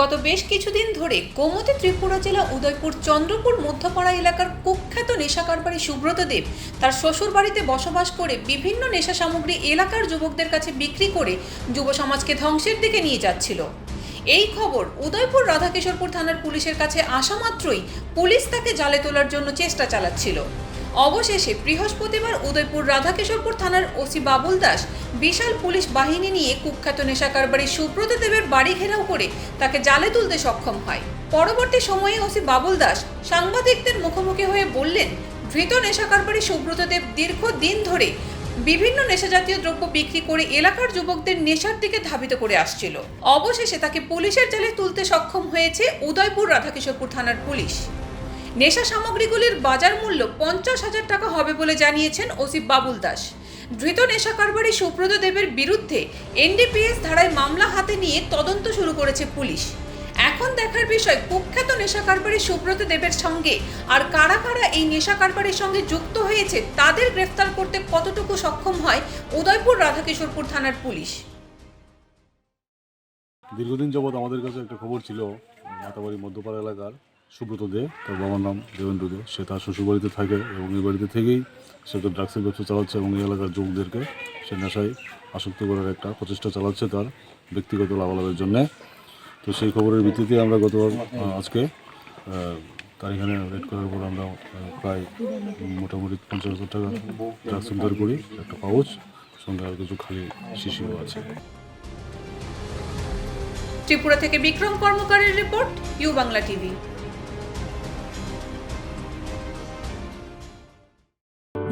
গত বেশ কিছুদিন ধরে গোমতী ত্রিপুরা জেলা উদয়পুর চন্দ্রপুর মধ্যপাড়া এলাকার কুখ্যাত নেশা কারবারি সুব্রত দেব তার শ্বশুর বাড়িতে বসবাস করে বিভিন্ন নেশা সামগ্রী এলাকার যুবকদের কাছে বিক্রি করে যুব সমাজকে ধ্বংসের দিকে নিয়ে যাচ্ছিল। এই খবর উদয়পুর রাধাকিশোরপুর থানার পুলিশের কাছে আসা মাত্রই পুলিশ তাকে জালে তোলার জন্য চেষ্টা চালাচ্ছিল। অবশেষে বৃহস্পতিবার উদয়পুর রাধাকিশোরপুর থানার ওসি বাবুল দাস বিশাল পুলিশ বাহিনী নিয়ে কুখ্যাত নেশা কারবারি সুব্রত দেবের বাড়ি ঘেরাও করে তাকে জালে তুলতে সক্ষম হয়। পরবর্তী সময়ে ওসি বাবুল দাস সাংবাদিকদের মুখোমুখি হয়ে বললেন, ধৃত নেশা কারবারি সুব্রত দেব দীর্ঘদিন ধরে বিভিন্ন নেশাজাতীয় দ্রব্য বিক্রি করে এলাকার যুবকদের নেশার দিকে ধাবিত করে আসছিল। অবশেষে তাকে পুলিশের জালে তুলতে সক্ষম হয়েছে উদয়পুর রাধাকিশোরপুর থানার পুলিশ। নেশা সামগ্রীগুলির বাজার মূল্য পঞ্চাশ হাজার টাকা হবে বলে জানিয়েছেন ওসিফ বাবুল দাস। ধৃত নেশা কারবারি সুব্রত দেবের বিরুদ্ধে এনডিপিএস ধারায় মামলা হাতে নিয়ে তদন্ত শুরু করেছে পুলিশ। এখন দেখার বিষয়, কুখ্যাত নেশা কারবারি সুব্রত দেবের সঙ্গে আর কারা কারা এই নেশা কারবারির সঙ্গে যুক্ত হয়েছে, তাদের গ্রেফতার করতে কতটুকু সক্ষম হয় উদয়পুর রাধাকিশোরপুর থানার পুলিশ। দীর্ঘদিন যাবৎ আমাদের কাছে একটা খবর ছিল, মাতাবাড়ি মধ্যপাড়া এলাকার। সুব্রত দে, তার বাবার নাম দেবেন্দ্র দে। সে তার শ্বশুরবাড়িতে থাকে এবং এই বাড়িতে থেকেই সে তো ড্রাগসের ব্যবসা চালাচ্ছে এবং এই এলাকার যুবকদেরকে সে নেশায় আসক্ত করার একটা প্রচেষ্টা চালাচ্ছে তার ব্যক্তিগত লাভালাভের জন্যে। তো সেই খবরের ভিত্তিতে আমরা গতবার আজকে তার এখানে রেড করার পর আমরা প্রায় মোটামুটি পঞ্চাশ হাজার টাকা ড্রাগস উদ্ধার করি, একটা পাউচ সঙ্গে আর কিছু খালি শিশিও আছে। ত্রিপুরা থেকে Bikram কর্মকারের report, U Bangla TV.